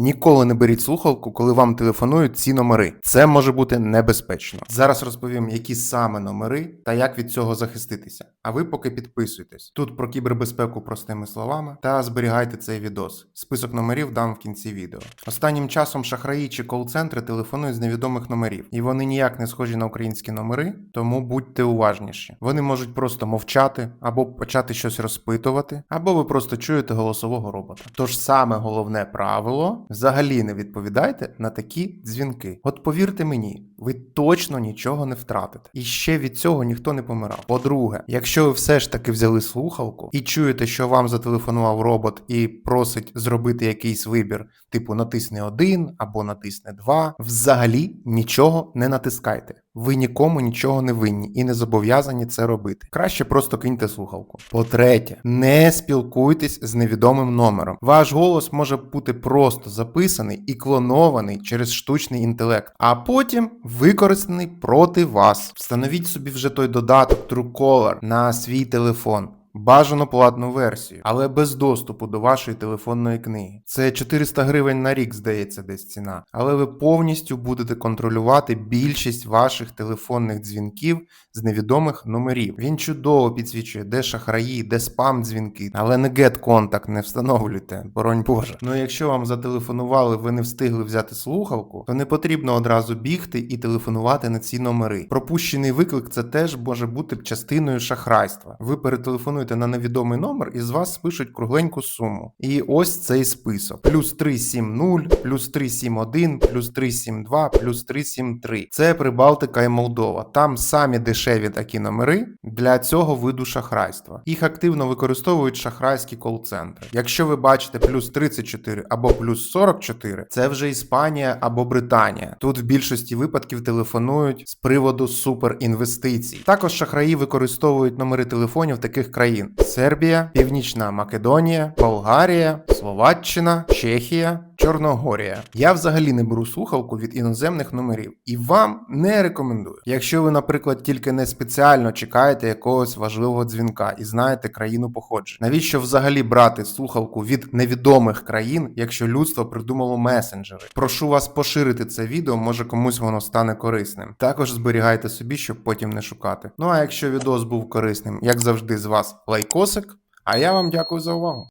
Ніколи не беріть слухавку, коли вам телефонують ці номери. Це може бути небезпечно. Зараз розповім, які саме номери та як від цього захиститися. А ви поки підписуйтесь. Тут про кібербезпеку простими словами та зберігайте цей відос. Список номерів дам в кінці відео. Останнім часом шахраї чи кол-центри телефонують з невідомих номерів, і вони ніяк не схожі на українські номери, тому будьте уважніші. Вони можуть просто мовчати або почати щось розпитувати, або ви просто чуєте голосового робота. Тож саме головне правило взагалі не відповідайте на такі дзвінки. От повірте мені, ви точно нічого не втратите. І ще від цього ніхто не помирав. По-друге, якщо ви все ж таки взяли слухавку і чуєте, що вам зателефонував робот і просить зробити якийсь вибір, типу натисни один або натисни два, взагалі нічого не натискайте. Ви нікому нічого не винні і не зобов'язані це робити. Краще просто киньте слухавку. По-третє, не спілкуйтесь з невідомим номером. Ваш голос може бути просто записаний і клонований через штучний інтелект, а потім використаний проти вас. Встановіть собі вже той додаток Truecaller на свій телефон. Бажано платну версію, але без доступу до вашої телефонної книги. Це 400 гривень на рік, здається, десь ціна. Але ви повністю будете контролювати більшість ваших телефонних дзвінків з невідомих номерів. Він чудово підсвічує, де шахраї, де спам дзвінки, але не get контакт не встановлюйте, боронь Боже. Ну якщо вам зателефонували, ви не встигли взяти слухавку, то не потрібно одразу бігти і телефонувати на ці номери. Пропущений виклик це теж може бути частиною шахрайства. Ви перетелефонуєте на невідомий номер і з вас спишуть кругленьку суму. І ось цей список: плюс 370, плюс 371, плюс 372, плюс 373. Це Прибалтика і Молдова. Там самі дешеві такі номери для цього виду шахрайства. Їх активно використовують шахрайські кол-центри. Якщо ви бачите плюс 34 або плюс 44, це вже Іспанія або Британія. Тут в більшості випадків телефонують з приводу суперінвестицій. Також шахраї використовують номери телефонів таких країн: Сербія, Північна Македонія, Болгарія, Словаччина, Чехія. Чорногорія. Я взагалі не беру слухавку від іноземних номерів і вам не рекомендую. Якщо ви, наприклад, тільки не спеціально чекаєте якогось важливого дзвінка і знаєте країну походження. Навіщо взагалі брати слухавку від невідомих країн, якщо людство придумало месенджери? Прошу вас поширити це відео, може комусь воно стане корисним. Також зберігайте собі, щоб потім не шукати. Ну а якщо відос був корисним, як завжди, з вас лайкосик. А я вам дякую за увагу.